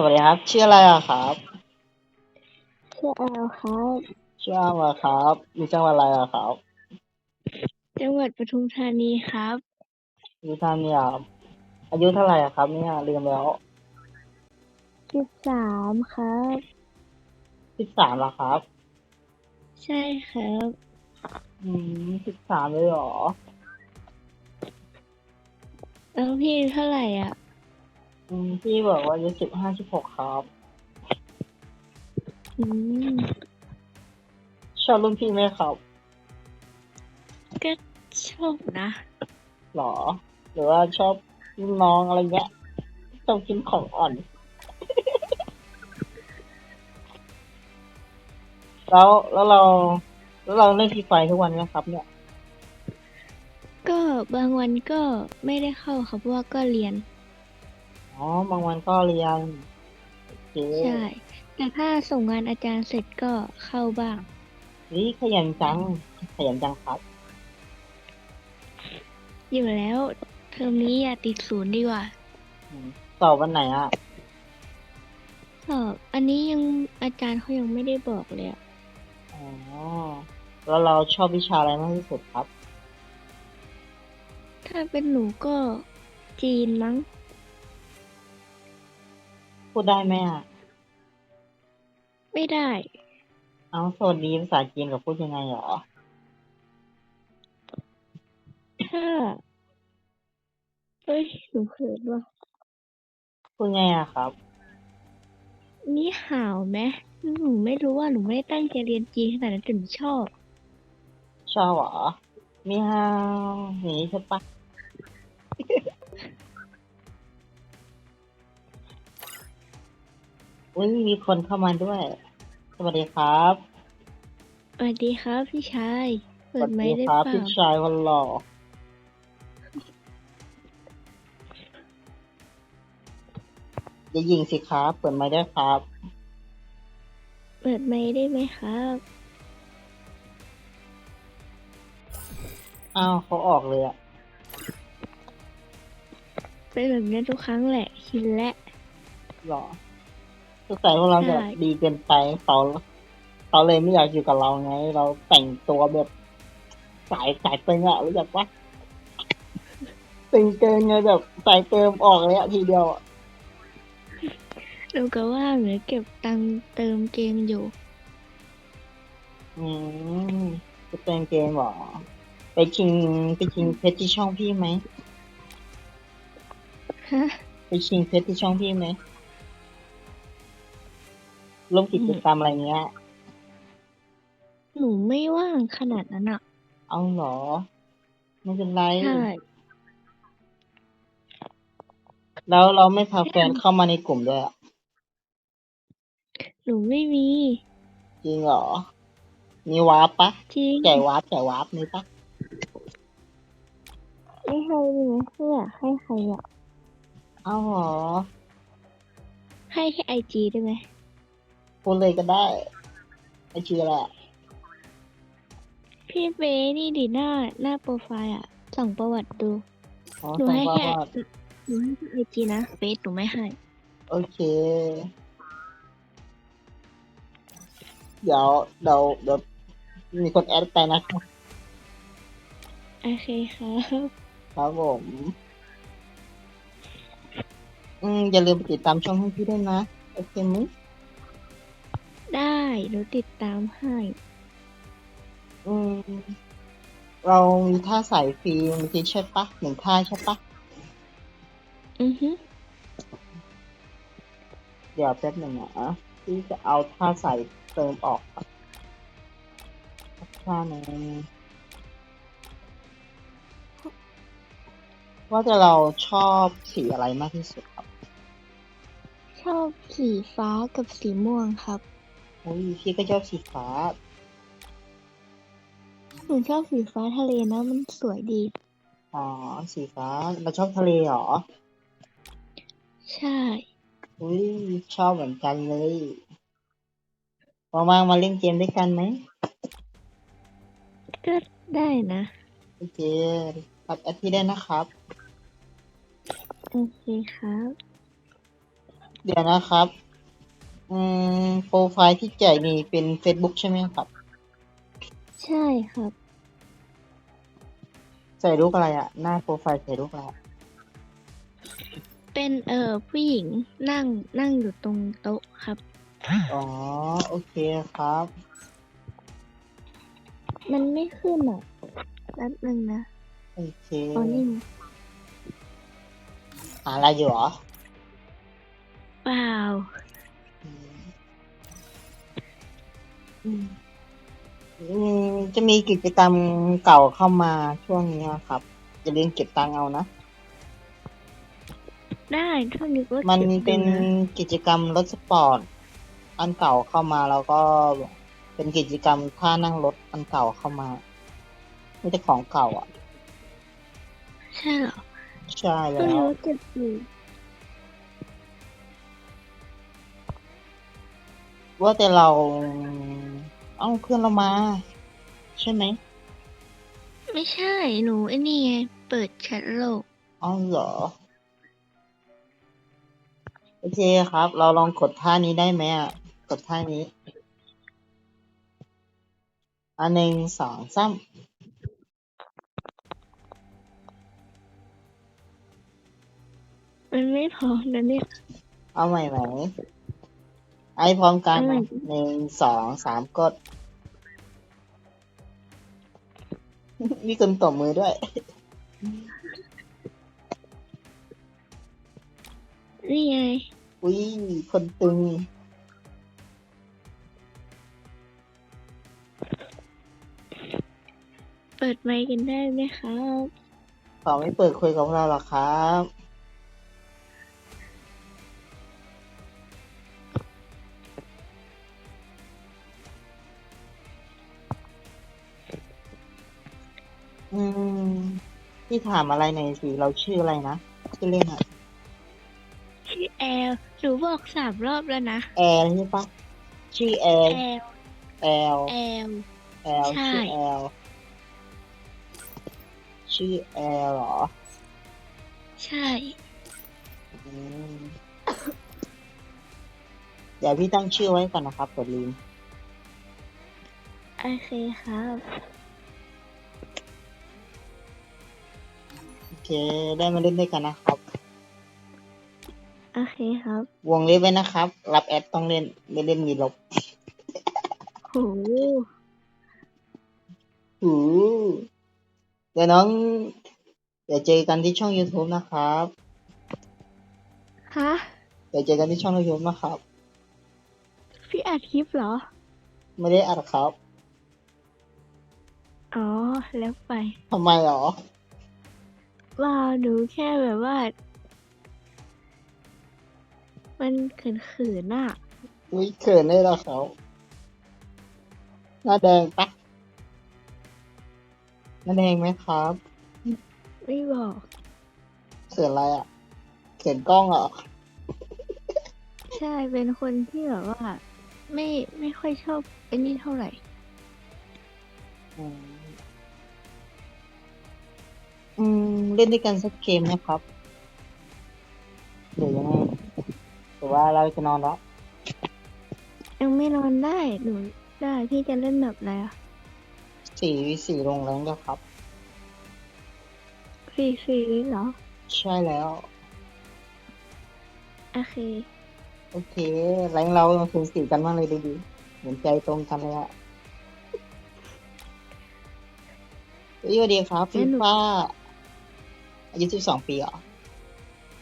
สวัสดีครับ ชื่ออะไรอะครับชื่อแอลครับชื่ออ้ามอะครับอยู่จังหวัดอะไรอะครับจังหวัดปทุมธานีครับ อยู่ทางเนี่ยครับอายุเท่าไหร่อะครับเนี่ยลืมแล้วสิบสามครับ สิบสามแล้วครับ ใช่ครับ อืมสิบสามเลยเหรอ แล้วพี่เท่าไหร่อะ อืมพี่บอกว่าอายุสิบห้าสิบหกครับ อืมชอบรุ่นพี่ไหมครับก็ชอบนะ หรอ หรือว่าชอบรุ่นน้องอะไรเงี้ยต้องกินของอ่อน แล้วแล้วเรา แล้วเราเล่นฟรีไฟทุกวันไหมครับ เนี่ย ก็บางวันก็ไม่ได้เข้าครับเพราะว่าก็เรียน อ๋อ บางวันก็เรียนโอเคใช่ แต่ถ้าส่งงานอาจารย์เสร็จก็เข้าบ้าง นี่ขยันจัง ขยันจังครับอยู่แล้วเทอมนี้อย่าติดศูนย์ดีกว่า อืมสอบวันไหนอะ สอบ อันนี้ยังอาจารย์เขายังไม่ได้บอกเลยอะอ๋อ แล้วเราชอบวิชาอะไรมากที่สุดครับ ถ้าเป็นหนูก็จีนมั้ง พูดได้ไหมอะ ไม่ได้ เอาสวัสดีภาษาจีนกับพูดยังไงเหรอ ถ้าเฮ้ยหนูเขินว่ะพูดไงอะครับ นี่ห่าวไหมหนูไม่รู้ว่าหนูไม่ได้ตั้งใจเรียนจีนขนาดนั้นแต่หนูชอบ ชอบเหรอมีฮาวอย่างนี้ใช่ปะ อุ้ยมีคนเข้ามาด้วย สวัสดีครับสวัสดีครับพี่ชายเปิสวัดสไมดีค์ได้ครัเปล่าพี่ชายคนหล่ออย่ายิงสิครับ เปิดไม้ได้ครับ เปิดไมค์ได้ไหมครับ อ้าวเขาออกเลยอะเป็นแบบนี้ทุกครั้งแหละชินและหรอ สงสัยพวกเราแบบใช่ดีเกินไปเขาเขาเลยไม่อยากอยู่กับเราไง เราแต่งตัวแบบสายสายเติงอะรู้จักปะตึงเกินไงแบบสายเติมออกเลยอะทีเดียวอะหนูก็ว่าหนูเก็บตังค์เติมเกมอยู่ อืมจะเป็นเกมเหรอไปชิงไปชิงเพชรที่ช่องพี่ไหมฮะไปชิงเพชรที่ช่องพี่ไหม ลงกิจกรรมอะไรเงี้ย หนูไม่ว่างขนาดนั้นอะ เอาเหรอ ไม่เป็นไร ใช่ แล้วเราไม่พาแฟนเข้ามาในกลุ่มด้วยอะหนูไม่มี จริงเหรอ มีวาร์ปปะจริงแก่วาร์ปแก่วาร์ปมีปะไม่ให้ดีไหมไม่อยากให้ใครอะ เอาเหรอ ให้แค่ไอจีได้ไหม พูดเลยก็ได้ไอชื่ออะไรอะพี่เบนี่ดิหน้าหน้าโปรไฟล์อะ ส่องประวัติดูอ๋อหนูส่งให้ว่าแค่ว่าหนูให้แค่ไอจีนะเฟซหนูไม่ให้ โอเค เดี๋ยวเดี๋ยวเดี๋ยวมีคนแอดไปนะครับโอเคครับ ครับผม อืมอย่าลืมติดตามช่องให้พี่ด้วยนะ โอเคไหมย ได้หนูติดตามให้ อืม เรามีท่าใส่ฟรีมีทีใช่ปะหนึ่งท่าใช่ปะอือฮึเดี๋ยวแป๊บหนึ่งนะพี่จะเอาท่าใส่เติมออกครับท่าหนึ่งว่าแต่เราชอบสีอะไรมากที่สุดครับ ชอบสีฟ้ากับสีม่วงครับ อุ้ยพี่ก็ชอบสีฟ้า หนูชอบสีฟ้าทะเลนะมันสวยดี อ๋อ สีฟ้าเราชอบทะเลเหรอ ใช่ อุ้ยชอบเหมือนกันเลยว่างๆมาเล่นเกมด้วยกันไหมก็ได้นะโอเครับแอดพี่ได้นะครับ โอเคครับ เดี๋ยวนะครับ อืมโปรไฟล์ที่แจกนี่เป็น Facebook ใช่ไหมครับ ใช่ครับ ใส่รูปอะไรอะหน้าโปรไฟล์ใส่รูปอะไรอะเป็นเอ่อผู้หญิงนั่งนั่งอยู่ตรงโต๊ะครับ อ๋อ โอเคครับ มันไม่ขึ้นอะแป๊บนึงนะโอเคตอนนี้หาอะไรอยู่เหรอ เปล่า มอืมจะมีกิจกรรมเก่าเข้ามาช่วงนี้ครับอย่าลืมเก็บตังค์เอานะ ได้เท่านี้ก็มันก็บเป็นอยู่ะกิจกรรมรถสปอร์ตอันเก่าเข้ามาแล้วก็เป็นกิจกรรมท่านั่งรถอันเก่าเข้ามาไม่ใช่ของเก่าอะ ใช่เหรอใช่เท่าแล้นี้ว ก็เก็บอยู่ ว่าแต่เรา เอ้าเพื่อนเรามา ใช่ไหมไม่ใช่หนูไอ้นี่ไงเปิดแชทโลกเอ้าเหรอ โอเคครับ เราลองกดท่านี้ได้ไหมอะ กดท่านี้ อันหนึ่งสองสามมันไม่พร้อมนะเนี่ยเอาใหม่ไหม ไอ้พร้อมกันเอาใหม่หนึ่งสองสามกด มีคนตบมือด้วย นี่ไงอุ้ยคนตึง เปิดไมค์กันได้ไหมครับ ขอไม่เปิดคุยกับเราหรอครับ อืมพี่ถามอะไรหน่อยสิเราชื่ออะไรนะชื่อเล่นอะชื่อแอลหนูบอกสามรอบแล้วนะ แอลใช่ปะชื่อแอลแอลแอลแอล แอลใช่ ชื่อแอลชื่อแอลเหรอใช่ อืมเดี๋ยวพี่ตั้งชื่อไว้ก่อนนะครับกดลืม โอเคครับ เคได้มาเล่นด้วยกันนะครับ โอเคครับวงเล็บไว้นะครับ รับแอดต้องเล่นไม่เล่นมีลบโหหูเดี๋ยวน้อง เดี๋ยวเจอกันที่ช่อง YouTube นะครับ ฮะ เดี๋ยวเจอกันที่ช่อง YouTube นะครับ พี่อัดคลิปเหรอ ไม่ได้อัดครับ อ๋อ แล้วไป ทำไมหรอ ว่าหนูแค่แบบว่า มันเขินๆน่ะ อุ้ยเขินได้แล้วเขาหน้าแดงปะหน้าแดงไหมครับ ไม่บอกเขินอะไรอะ เขินกล้องเหรอ ใช่เป็นคนที่แบบว่า ไม่ไม่ค่อยชอบไอ้นี่เท่าไหร่ อืม อืมเล่นด้วยกันสักเกมนะครับหรือยังไงหรือว่าเราจะนอนแล้วยังไม่นอนได้หนูได้พี่จะเล่นแบบอะไรอะสี่วิสี่ลงแรงแล้วครับ ฟรีฟรีเหรอ ใช่แล้ว โอเค โอเค แรงเราถึงสี่กันมากเลยดูดีเหมือนใจตรงกันเลยอะเฮ้ยสวัสดีครับแล้ฟีวหนูฟ่า อายุสิบสองปีเหรอ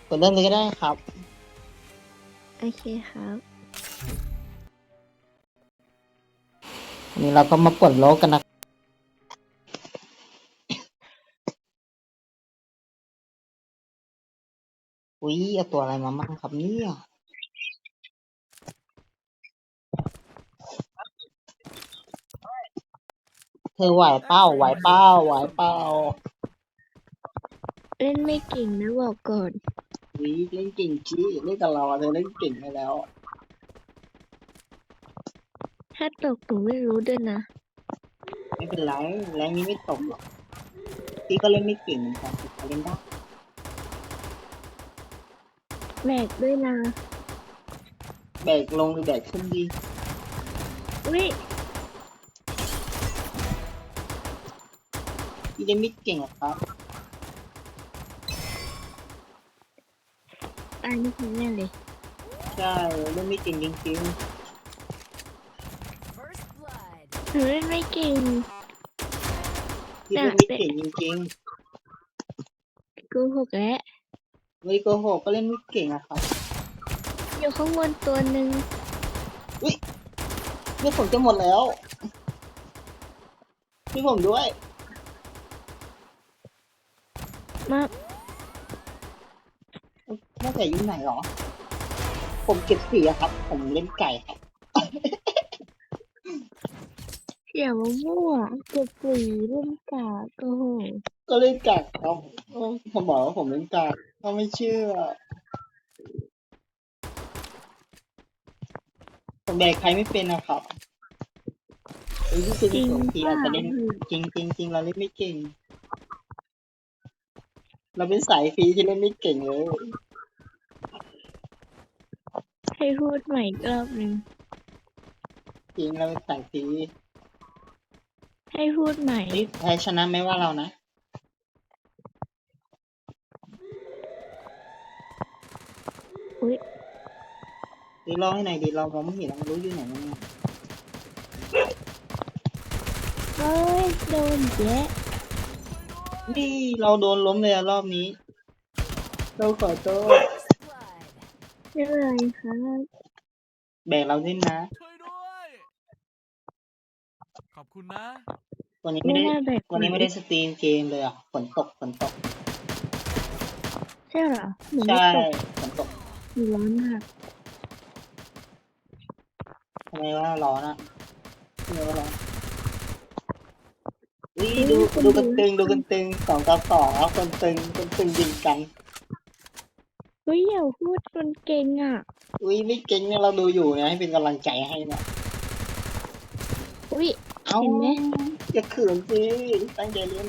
กดเริ่มเลยก็ได้ครับ โอเคครับ วันนี้เราก็มาปลดโลกกันนะ อุ้ยเอาตัวอะไรมามั่งครับเนี่ยเธอไหวเป้าไหวเป้าไหวเป้า เล่นไม่เก่งนะบอกก่อนวิเล่นเก่งจี้เล่นกับเราอะเธอเล่นเก่งไปแล้ว ถ้าตกหนูไม่รู้ด้วยนะไม่เป็นไรแรงนี้ไม่ตกหรอกพี่ก็เล่นไม่เก่งเหมือนกันพี่ก็เล่นได้แบกด้วยนะแบกลงหรือแบกขึ้นดีอุ้ยพี่เล่นไม่เก่งหรอกครับ ตายนี่คือแน่เลยใช่เล่นไม่เก่งจริง First blood. หนูเล่นไม่เก่งๆพี่เล่นไม่เก่งจริงกูหกแล้วๆไม่โกหกก็เล่นไม่เก่งอะครับอยู่ข้างบนตัวหนึ่งนี่ผมจะหมดแล้วพี่ผมด้วยมา แม่ไก่อยู่ไหนหรอ ผมเก็บสีอะครับ ผมเล่นไก่ครับอย่ามามั่วเก็บสีเล่นกาโอ้โหก็เล่นกากครับเออผมบอกว่าผมเล่นกากเขาไม่เชื่อ ผมแบกใครไม่เป็นนะครับไอ้ที่จริงจริงบางทีเปล่าเราจะเล่นจริงจริงจริงเราเล่นไม่เก่ง เราเป็นสายฟรีที่เล่นไม่เก่งเลย ให้พูดใหม่อีกรอบหนึ่งจริงเราเป็นสายฟรีให้พูดใหม่เฮ้ยแพ้ชนะไม่ว่าเรานะ อุ้ยดีลองให้หน่อยดีเรามองไม่เห็นเราไม่รู้อยู่ไหนมันเฮ้ยโดนแยะนี่เราโดนล้มเลยอะรอบนี้ เราขอโทษ First blood. ไม่เป็นไรครับ แบกเราด้วยนะ ช่วยด้วย ขอบคุณนะ วันนี้ไม่ไม่ได้น่าแบกวันนี้ไม่ได้สตรีมเกมเลยอะ ฝนตก ฝนตก ใช่เหรอหนูไม่ใช่ ตกฝนตกหนูร้อนมากทำไมว่าร้อนอะทำไมว่าร้อนอุ้ยดูดูกันตึง ดูกันตึงสองต่อสองแล้วคนตึง คนตึงยิงกัน เฮ้ยอย่าพูดคนเก่งอะ อุ้ยไม่เก่งเนี่ยเราดูอยู่นะให้เป็นกำลังใจให้นะอุ้ย เอ้าเห็นไหม อย่าเขินสิตั้งใจเล่น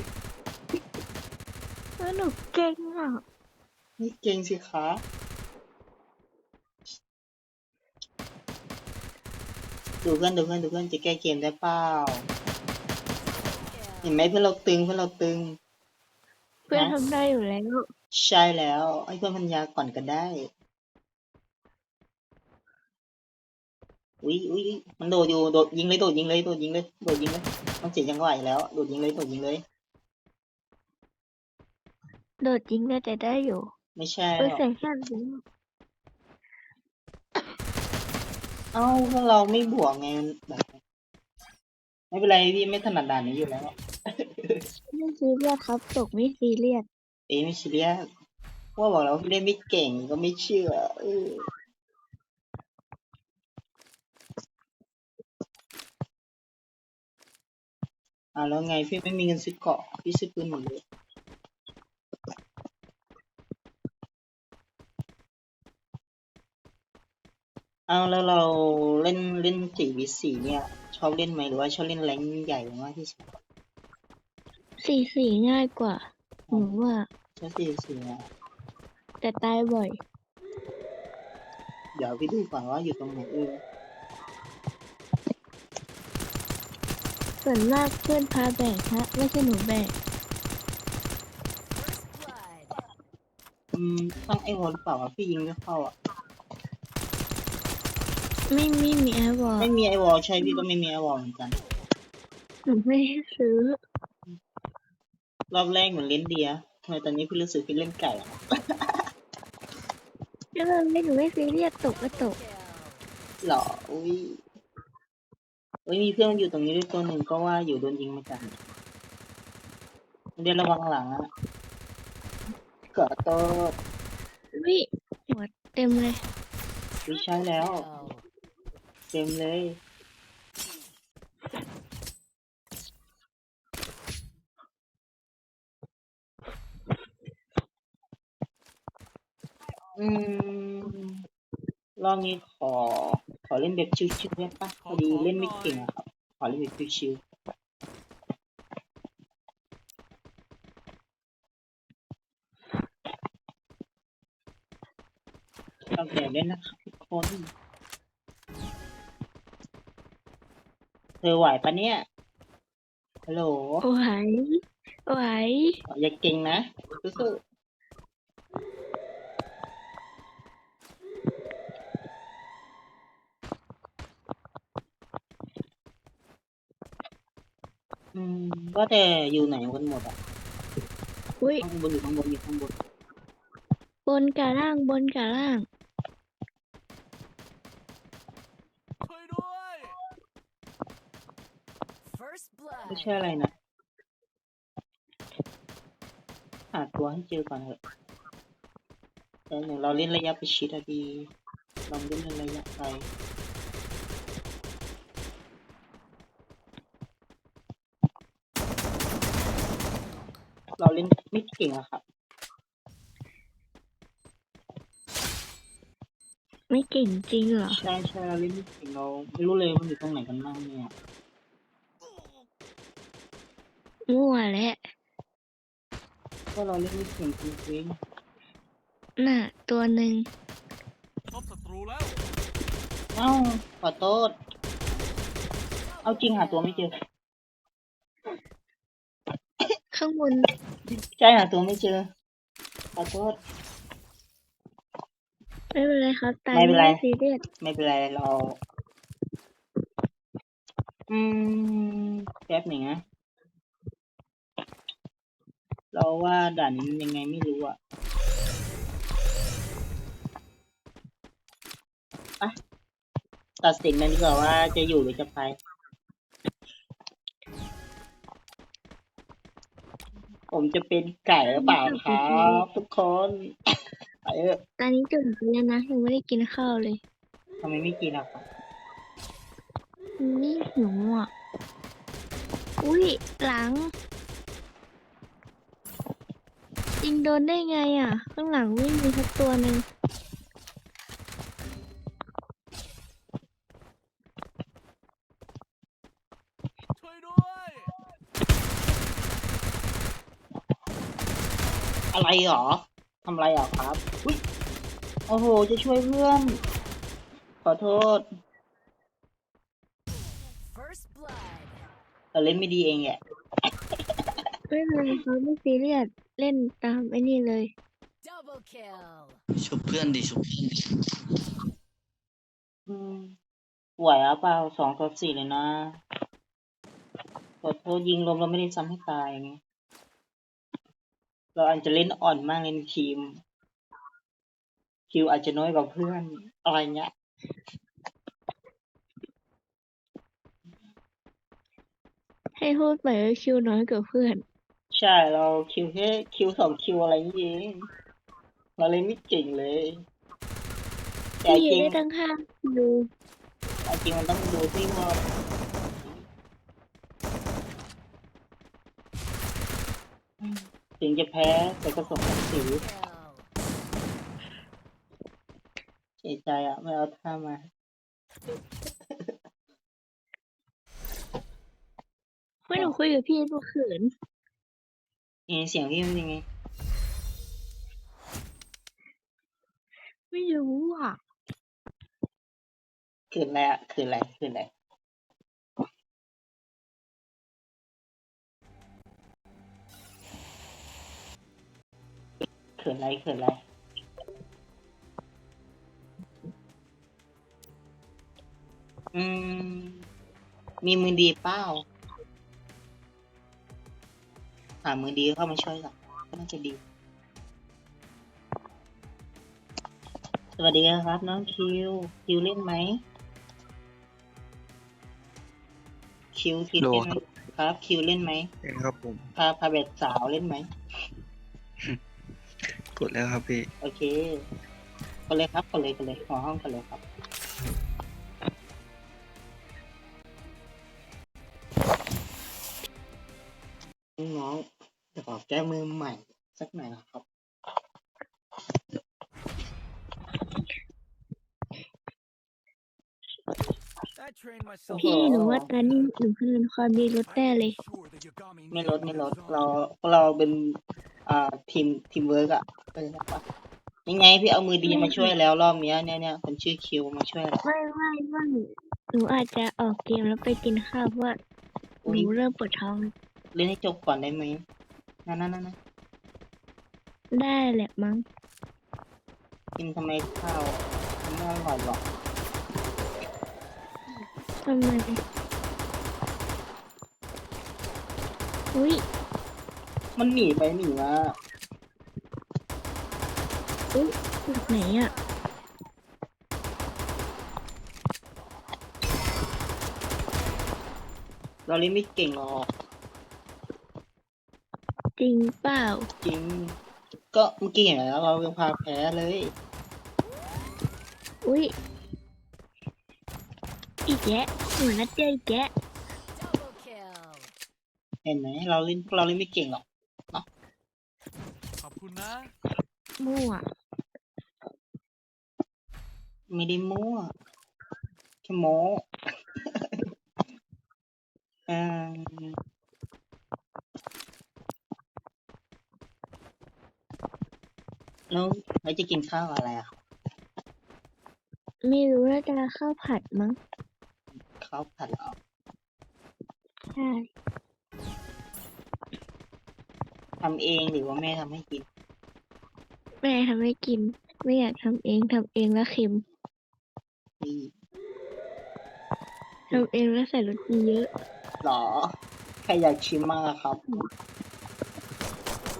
ว่าหนูเก่งอะ นี่เก่งสิคะดูเพื่อนดูเพื่อนดูเพื่อนจะแก้เกมได้เปล่าเห็นไหมเพื่อนเราตึงเพื่อนเราตึง เพื่อนนะทำได้อยู่แล้ว ใช่แล้วให้เพื่อนพัญญาก่อนก็ได้อุ้ยอุ้ยอุ๊ยมันโดดอยู่โดดยิงเลยโดดยิงเลยโดดยิงเลยโดดยิงเลยมันเสียจังหวะอีกแล้วโดดยิงเลยโดดยิงเลย โดดจริงได้แต่ได้อยู่ไม่ใช่เอหอรอกใส่แค่นี้เอ้าพวกเราไม่บวกไงมันแบบไม่เป็นไรพี่ไม่ถนัดด่านนี้อยู่แล้ว ไม่ซีเรียสครับตกไม่ซีเรียส เอ้ไม่ซีเรียสว่าบอกแล้วาพี่เล่นไม่เก่งก็ไม่เชื่อเอออ่าแล้วไงพี่ไม่มีเงินซื้อเกาะพี่ซื้อปืนหมดเลยเอาแล้วเราเล่นเล่นสี่วิสี่เนี่ย ชอบเล่นไหมหรือว่าชอบเล่นแรงใหญ่มากที่สุด สี่สี่ง่ายกว่า หนูว่าชอบสี่สี่นะแต่ตายบ่อย เดี๋ยวพี่ดูก่อนว่าอยู่ตรงไหนเออส่วนมากเพื่อนพาแบกฮะ ไม่ใช่หนูแบก First blood. อืมต้องไอ้วอลหรือเปล่าวะพี่ยิงไม่เข้าอะ ไม่ไม่มีแอร์วอลไม่มีไอวอลใช่พี่ก็ไม่มีไอวอลเหมือนกัน หนูไม่ให้ซื้อ รอบแรกเหมือนเล่นเดียทำไมตอนนี้พี่รู้สึกพี่เล่นไก่อะก็เลยไม่หนูไม่ซีเรียสตกก็ตก Kill. หรออุ้ยอุ้ยมีเพื่อนอยู่ตรงนี้ด้วยตัวหนึ่งก็ว่าอยู่โดนยิงมาจากเดี๋ยวระวังหลังอะเกิดตัววิหัวเต็มเลยวิใช้แล้ว Kill. เต็มเลย อืมรอบนี้ขอ ขอเล่นแบบชิวๆได้ปะพอดีเล่นไม่เก่งอะครับ ขอเล่นแบบชิวๆเราแต่เล่นนะครับทุกคนเธอไหวปะเนี่ย ฮัลโหล ไหวไหวอย่าเก่งนะสู้ๆ ว่าแต่อยู่ไหนกันหมดอะอุ้ยข้างบนอยู่ข้างบนอยู่ข้างบนบนกับล่างบนกับล่างช่วยด้วย First blood. ไม่ใช่อะไรนะหาตัวให้เจอก่อนเถอะแต่หนึ่งเราเล่นระยะประชิดอะดีลองเล่นระยะไกล เราเล่นไม่เก่งอะครับ ไม่เก่งจริงเหรอ ใช่ใช่เราเล่นไม่เก่งเราไม่รู้เลยมันอยู่ตรงไหนกันบ้างเนี่ยมั่วแหละก็เราเล่นไม่เก่งจริงน่ะ ตัวหนึ่งพบศัตรูแล้ว ๆเอ้าขอโทษเอาจริงหาตัวไม่เจอ ข้างบน ใช่หาตัวไม่เจอ ขอโทษ ไม่เป็นไรครับตายไม่เป็นไรซีเรียสไม่เป็นไรเรา อืมแป๊บหนึ่งนะ เราว่าด่านนี้มันยังไงไม่รู้อะอะตัดสินกันดีกว่าว่าจะอยู่หรือจะไป ผมจะเป็นไก่หรือเปล่าครับทุกคนไปเถอะตอนนี้จุดไปแล้วนะยังไม่ได้กินข้าวเลยทำไมไม่กินอะครับนี่หิวอะ อุ้ยหลัง ยิงโดนได้ไงอะ ข้างหลังวิ่งมีสักตัวหนึ่ง ช่วยด้วย อะไรหรอทำอะไรอะครับอุ้ยโอ้โห จะช่วยเพื่อน ขอโทษ First blood. เราเล่นไม่ดีเองแหละไม่เป็นไรเขาไม่ซีเรียสเล่นตามไอ้นี่เลย Double kill. ชุบเพื่อนดิชุบเพื่อนดิอืมไหวอะเปล่าสองต่อสี่เลยนะขอโทษยิงลมเราไม่ได้ซ้ำให้ตายไง เราอาจจะเล่นอ่อนมากเลยในทีม คิวอาจจะน้อยกว่าเพื่อน อะไรเงี้ยให้พูดไปว่าคิวน้อยกว่าเพื่อน ใช่เราคิวแค่คิวสองคิวอะไรอย่างเงี้ยเราเลยไม่เก่งเลย แต่พี่จริงได้ตั้งห้าคิวแต่จริงมันต้องดูที่ว่า ถึงจะแพ้แต่ก็สมศักดิ์ศรี Kill. เสียใจอะ ไม่เอาท่ามาไม่หนูคุยกับพี่ตัวเขินเอะเสียงพี่มันยังไง ไม่รู้อะ คืนอะไรอะคืนอะไรคืนอะไร คืนอะไรคืนอะไรอืม มีมือดีเปล่าหามือดีเข้ามาช่วยกันก็น่าจะดี สวัสดีครับ น้องคิว คิวเล่นไหม คิวคิวเล่นไหมครับ คิวเล่นไหมเองครับผม พาพาเบ็ดสาวเล่นไหม กดแล้วครับพี่ โอเคก็เลยครับก็เลยก็เลยขอห้องกันเลยครับน้องๆจะขอแก้มือใหม่ สักหน่อยนะครับ I trained myself พี่หนูว่าตอนนี้หนูคืนความดีลดแน่เลย ไม่ลดไม่ลดเราเราเป็น อ่าทีมทีมเวิร์กอะเป็นไงปะยังไงพี่เอามือดีมาช่วยแล้วรอบเนี้ยเนี่ยเนี่ยคนชื่อคิวมาช่วยแล้วไม่ไม่ไม่หนูอาจจะออกเกมแล้วไปกินข้าวเพราะว่าหอุ้ยนูเริ่มปวดท้องเล่นให้จบก่อนได้ไหมนั่นนั่นนั่นได้แหละมั้งกินทำไมข้าวมันไม่อร่อยหรอกทำไมอุ้ย มันหนีไปหนีมาอุ้ยจากไหนอะเราเล่นไม่เก่งหรอกจริงเปล่าจริง ก็เมื่อกี้เห็นแล้วเรายังพาแพ้เลย อุ้ยอีกแยะหนูนัดเจออีกแยะ Double kill. เห็นไหมเราเล่นเราเล่นไม่เก่งหรอกขอบ คุณนะ มั่ว ไม่ได้มั่วแค่โม้เออแล้วเราจะกินข้าวอะไรอะ ไม่รู้น่าจะข้าวผัดมั้งข้าวผัดเหรอ ใช่ ทำเองหรือว่าแม่ทำให้กิน แม่ทำให้กิน ไม่อยากทำเองทำเองแล้วเค็มนี่ทำเองแล้วใส่รสดีเยอะหรอ ใครอยากชิมมากอะครับ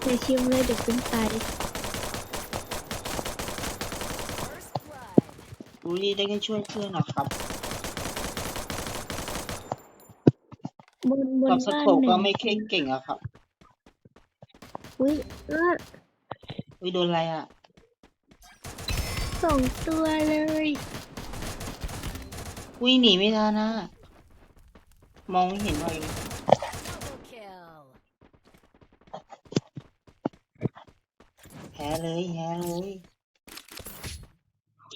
อย่าชิมเลยเดี๋ยวเป็นไต First blood. อุ้ยได้ก็ช่วยเพื่อนนะครับบนบนกับสบ้านโคปไหนก็ไม่เค่เก่งอะครับ อุ้ยเอออุ้ยโดนอะไรอะสองตัวเลยอุ้ยหนีไม่ทันนะมองไม่เห็นว่าเอง Double kill. แพ้เลยแพ้เลย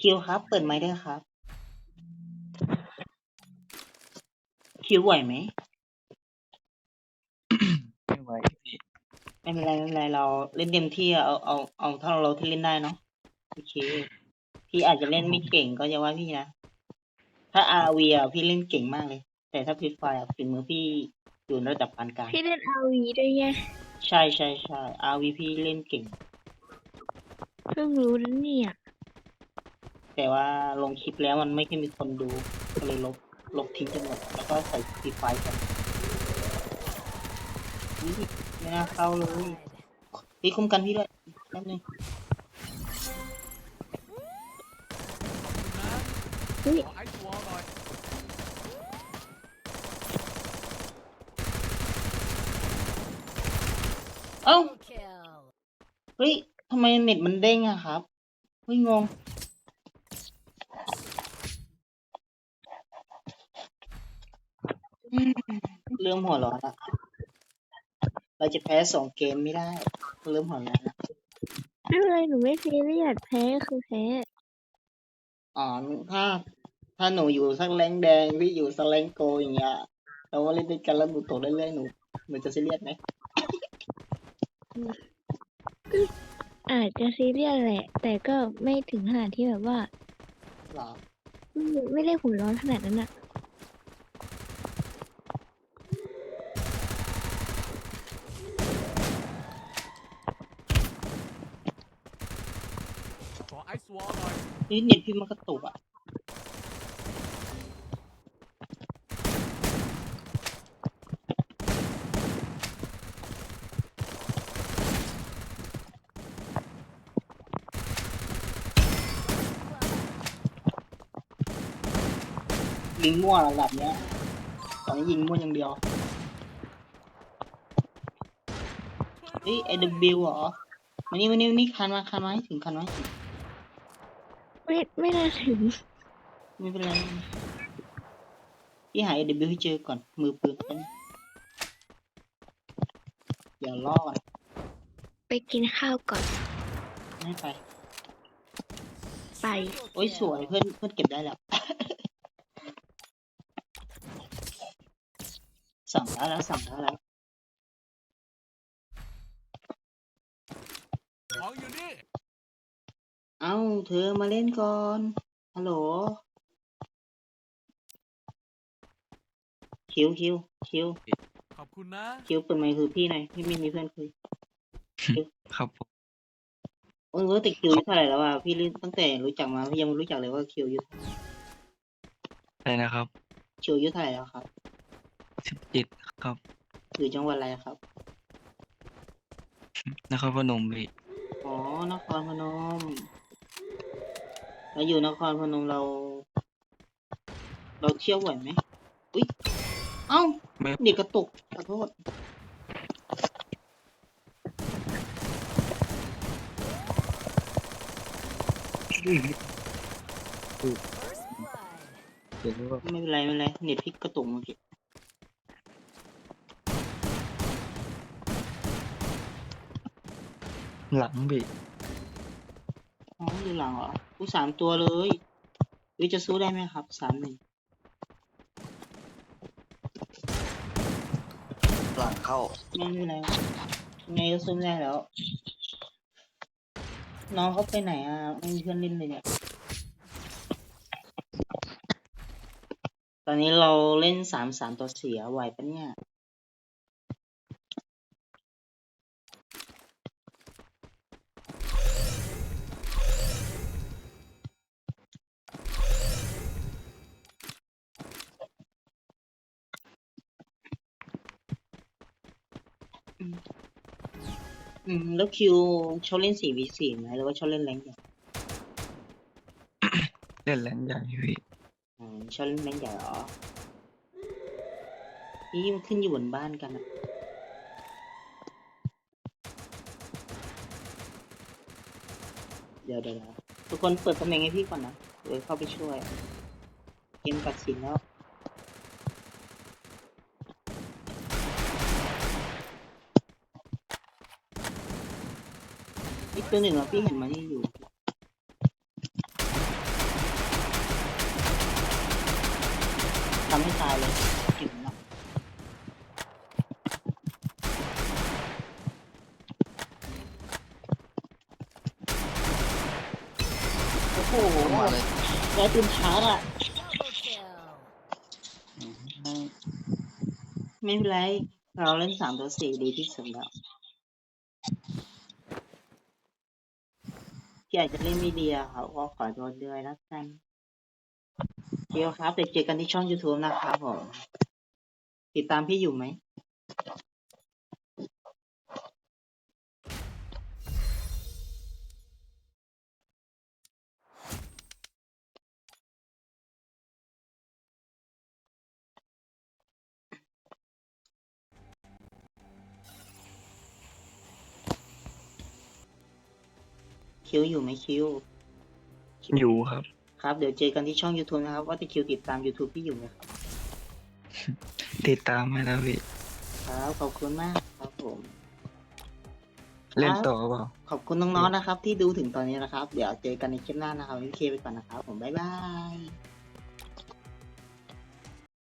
คิวครับ เปิดไมค์ด้วยครับ คิวไหวไหมไม่ไหวพี่ ไม่เป็นไรไม่เป็นไรเราเล่นเต็มที่อะเอาเอาเอาเท่าเราที่เล่นได้เนาะโอเค พี่อาจจะเล่นไม่เก่งก็จะว่าพี่นะถ้าอาวีอะพี่เล่นเก่งมากเลย แต่ถ้าพีไฟอะฝีมือพี่อยู่ระดับปานกลางพี่เล่นอาวีด้วยไงใช่ใช่ใช่อาวีพี่เล่นเก่ง เพิ่งรู้นะเนี่ย แต่ว่าลงคลิปแล้วมันไม่ค่อยมีคนดูก็เลยลบลบทิ้งจนหมดแล้วก็ใส่ฟีไฟกันอุ๊ย ไม่น่าเข้าเลย Blood. พี่คุ้มกันพี่ด้วยแป๊บนึงขอบคุณนะเฮ้ยขอไอซ์วอลหน่อยเอ้า Double kill. เฮ้ยทำไมเน็ตมันเด้งอะครับเฮ้ยงงอืมเริ่มหัวร้อนอะ เราจะแพ้สองเกมไม่ได้เริ่มหัวร้อนละไม่เป็นไรหนูไม่ซีเรียสแพ้คือแพ้อ๋อถ้า ถ้าหนูอยู่สักแรงแดงพี่อยู่สักแรงโกอย่างเงี้ยเราว่าเล่นด้วยกันแล้วหนูตกเรื่อยๆหนูหนูจะซีเรียสไหมอาจจะซีเรียสแหละ แต่ก็ไม่ถึงขนาดที่แบบว่าหรอ ไม่ไม่ได้หัวร้อนขนาดนั้นอะ ขอไอซ์ วอลหน่อยนี่เน็ตพี่มันกระตุกอะยิงมั่วระดับเนี้ยตอนนี้ยิงมั่วอย่างเดียวเฮ้ย AW เหรอมานี่มานี่มานี่คันมาคันมาให้ถึงคันมาให้ถึง ไม่ไม่น่าถึงไม่เป็นไรพี่หา AW ให้เจอก่อน มือปืนกันอย่ารอดไปกินข้าวก่อน ไม่ไป ไป Triple โอ้ยสวย kill. เพื่อนเพื่อนเก็บได้แล้วสั่งแล้วแล้วสั่งแล้วแล้วของอยู่นี่ เอ้าเธอมาเล่นก่อน ฮัลโหล คิวคิวคิวขอบคุณนะคิวเปิดไมค์คือพี่หน่อยพี่ไม่มีเพื่อนคุยครับผมโอ้ยว่าแต่คิวอายุเท่าไหร่แล้วอะพี่รู้ตั้งแต่รู้จักมาพี่ยังไม่รู้จักเลยว่าคิวอายุอะไรนะครับคิวอายุเท่าไหร่แล้วครับสิบเจ็ดครับอยู่จังหวัดอะไรครับนครพนมพี่อ๋อนครพนม แล้วอยู่นครพนมเรา เราเที่ยวบ่อยไหมอุ้ย เอ้า ไม่ เด็กกระตุกขอโทษ First blood. เดี๋ยวว่าไม่เป็นไรไม่เป็นไรเน็ตพี่กระตุกเมื่อกี้หลังพี่ อ๋ออยู่หลังเหรออู้สามตัวเลยวิจะสู้ได้ไหมครับสามหนึ่งหลังเข้าไม่เป็นไรไงก็สู้ไม่ได้แล้ว น้องเขาไปไหนอะไม่มีเพื่อนเล่นเลยเนี่ยตอนนี้เราเล่นสามสามต่อเสียไหวปะเนี่ย อืมแล้วคิวชอบเล่นสี่วีสี่ไหมหรือว่าชอบเล่นแรงใหญ่เล่นแรงใหญ่พี่อืมชอบเล่นแรงใหญ่เหรอนี่มันขึ้นอยู่บนบ้านกันอะเดี๋ยวเดี๋ยวนะทุกคนเปิดตำแหน่งให้พี่ก่อนนะเดี๋ยวเข้าไปช่วย เกมตัดสินแล้ว ตัวหนึ่งอะพี่เห็นมันนี่อยู่ ทำให้ตายเลยเก่งมากโอ้โหมาเลยได้ปืนชาร์จอะ Double kill. ไม่เป็นไร เราเล่นสามตัวสี่ดีที่สุดแล้ว ที่อาจจะเล่นไม่ดีอะครับก็ขอโทษด้วยแล้วกันเดี๋ยวครับเดี๋ยวเจอกันที่ช่อง YouTube นะครับผม ติดตามพี่อยู่ไหม คิวอยู่ไหมคิว อยู่ครับ ครับ เดี๋ยวเจอกันที่ช่อง YouTube นะครับ ว่าจะคิวติดตาม YouTube พี่อยู่ไหมครับ ติดตามให้แล้วพี่ ครับขอบคุณมากครับผม เล่นต่อเปล่า ขอบคุณน้องๆนะครับ ที่ดูถึงตอนนี้นะครับ เดี๋ยวเจอกันในคลิปหน้านะครับวันนี้เคไปก่อนนะครับ ผมบ๊ายบาย